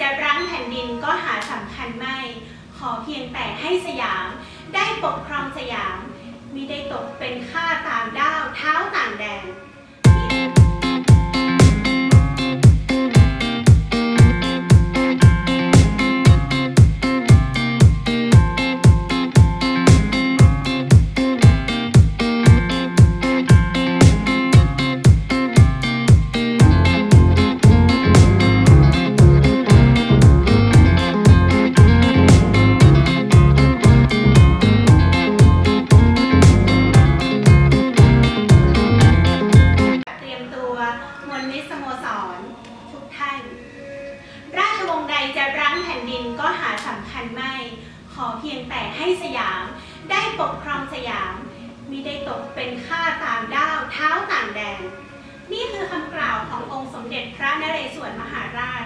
จะรั้งแผ่นดินก็หาสำคัญไม่ ขอเพียงแต่ให้สยาม ได้ปกครองสยามมิได้ตกเป็นข้าตามด้าวเท้าต่างแดน จะรั้งแผ่นดินก็หาสำคัญไม่ ขอเพียงแต่ให้สยาม ได้ปกครองสยามมิได้ตกเป็นข้าต่างด้าวเท้าต่างแดน นี่คือคำกล่าวขององค์สมเด็จพระนเรศวรมหาราช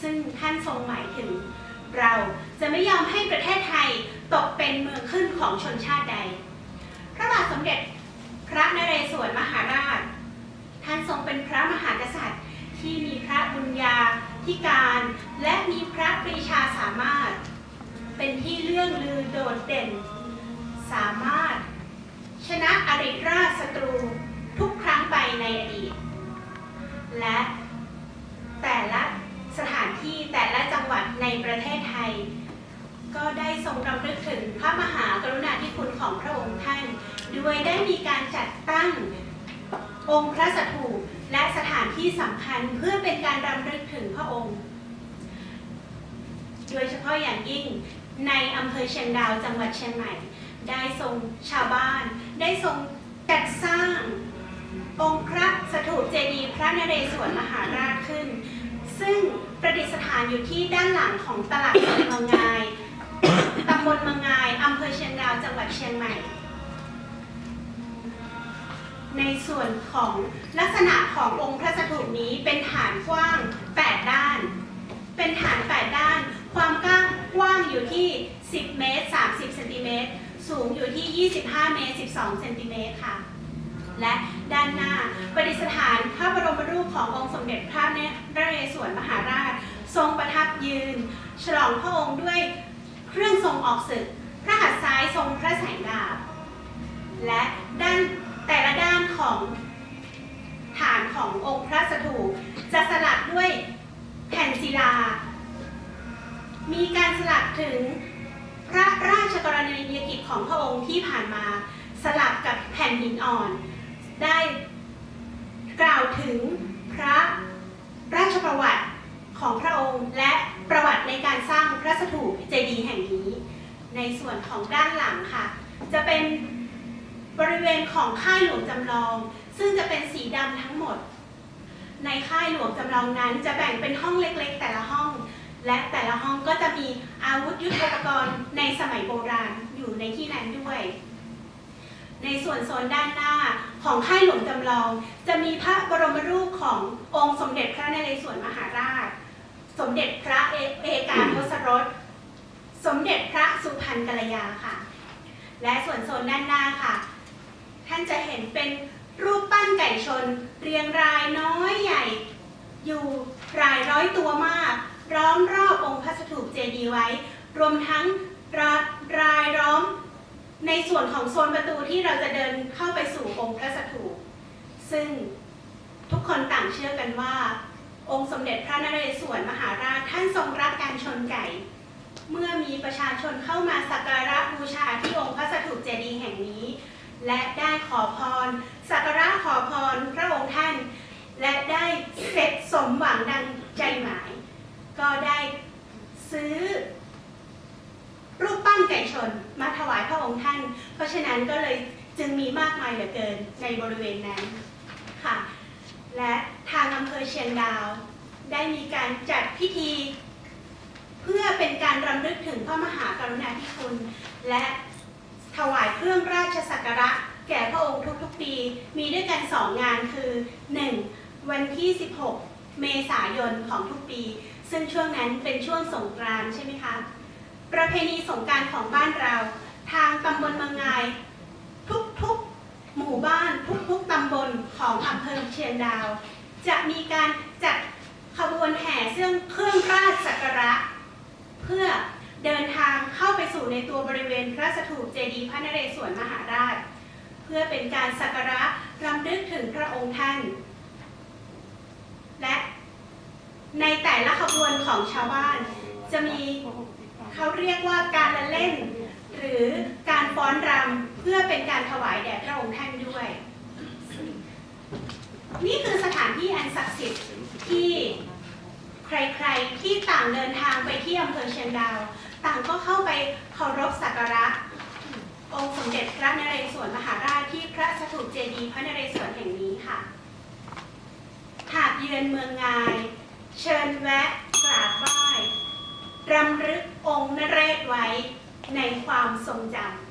ซึ่งท่านทรงหมายถึง เราจะไม่ยอมให้ประเทศไทยตกเป็นเมืองขึ้นของชนชาติใด พระบาทสมเด็จพระนเรศวรมหาราช ท่านทรงเป็นพระมหากษัตริย์ที่มีพระบุญญา ธิการ และมีพระปรีชาสามารถ เป็นที่เลื่องลือโดดเด่น สามารถ ชนะอริราชศัตรูทุกครั้งไปในอดีต และแต่ละสถานที่แต่ละจังหวัดในประเทศไทย ก็ได้ทรงรำลึกถึงพระมหากรุณาธิคุณของพระองค์ท่าน ด้วยได้มีการจัดตั้ง องค์พระสถูปและสถานที่สำคัญเพื่อเป็นการรำลึกถึงพระองค์ โดยเฉพาะอย่างยิ่งในอำเภอเชียงดาวจังหวัดเชียงใหม่ ได้ทรงชาวบ้าน ได้ทรงจัดสร้าง องค์พระสถูปเจดีย์พระนเรศวรมหาราชขึ้น ซึ่งประดิษฐานอยู่ที่ด้านหลังของตลาดเมืองงายตำบลเมืองงายอำเภอเชียงดาวจังหวัดเชียงใหม่ ในส่วนของลักษณะขององค์พระสถูปนี้เป็นฐานกว้าง 8 ด้าน เป็นฐาน 8 ด้าน ความกว้างกว้างอยู่ที่ 10 เมตร 30 เซนติเมตร สูงอยู่ที่ 25 เมตร 12 เซนติเมตรค่ะ และด้านหน้าประดิษฐานพระบรมรูปขององค์สมเด็จพระนเรศวรมหาราช ทรงประทับยืน ฉลองพระองค์ด้วยเครื่องทรงออกศึก พระหัตถ์ซ้ายทรงพระแสง ฐานขององค์พระสถูปจะสลักด้วยแผ่นศิลา มีการสลักถึงพระราชกรณียกิจของพระองค์ที่ผ่านมาสลับกับแผ่นหินอ่อน ได้กล่าวถึงพระราชประวัติของพระองค์และประวัติในการสร้างพระสถูปเจดีย์แห่งนี้ ในส่วนของด้านหลังค่ะ จะเป็น ริเวณของค่ายหลวงจำลอง ซึ่งจะเป็นสีดำทั้งหมด ในค่ายหลวงจำลองนั้นจะแบ่งเป็นห้องเล็กๆ แต่ละห้อง และแต่ละห้องก็จะมีอาวุธยุทโธปกรณ์ในสมัยโบราณอยู่ในที่นั้นด้วย ในส่วนโซนด้านหน้าของค่ายหลวงจำลอง จะมีพระบรมรูปขององค์สมเด็จพระนเรศวรมหาราช สมเด็จพระเอเอกาทศรสสมเด็จพระสุพรรณกัลยาค่ะ และส่วนโซนด้านหน้าค่ะ ท่านจะเห็นเป็นรูปปั้นไก่ชน เรียงรายน้อยใหญ่ อยู่รายร้อยตัวมากล้อมรอบองค์พระสถูปเจดีย์ไว้ รวมทั้งรารายล้อม ในส่วนของโซนประตูที่เราจะเดินเข้าไปสู่องค์พระสถูปซึ่งทุกคนต่างเชื่อกันว่า องค์สมเด็จพระนเรศวรมหาราชท่านทรงรักการชนไก่ เมื่อมีประชาชนเข้ามาสักการะบูชาที่องค์พระสถูปเจดีย์แห่งนี้ และได้ขอพรสักการะขอพรพระองค์ท่าน และได้เสร็จสมหวังดังใจหมาย ก็ได้ซื้อ รูปปั้นไก่ชนมาถวายพระองค์ท่าน เพราะฉะนั้นก็เลยจึงมีมากมายเหลือเกินในบริเวณนั้นค่ะ และทางอำเภอเชียงดาว ได้มีการจัดพิธี เพื่อเป็นการรำลึกถึงพระมหากรุณาธิคุณและ ถวายเครื่องราชสักการะแก่พระองค์ทุกๆปี มีด้วยกันสองงานคือ 1. วันที่ 16 เมษายนของทุกปี ซึ่งช่วงนั้นเป็นช่วงสงกรานต์ใช่ไหมคะ ประเพณีสงกรารของบ้านเรา ทางตำบลเมืองงายทุกๆ หมู่บ้านทุกๆตำบลของอำเภอเชียงดาว จะมีการจัดขบวนแห่ซึ่งรื่องเครื่องราชสักการะ เพื่อเดินทางเข้าไปสู่ ในตัวบริเวณพระสถูปเจดีย์พระนเรศวรมหาราช เพื่อเป็นการสักการะรำลึกถึงพระองค์ท่าน และในแต่ละขบวนของชาวบ้าน จะมีเขาเรียกว่าการละเล่น หรือการฟ้อนรำเพื่อเป็นการถวายแด่พระองค์ท่านด้วย นี่คือสถานที่อันศักดิ์สิทธิ์ที่ใครๆที่ต่างเดินทางไปที่อำเภอเชียงดาว ต่างก็เข้าไปเคารพสักการะ องค์สมเด็จพระนเรศวรมหาราชที่พระสถูปเจดีย์พระนเรศวรแห่งนี้ค่ะ หากเยือนเมืองงาย เชิญแวะกราบไหว้รำลึกองค์นเรศไว้ในความทรงจำ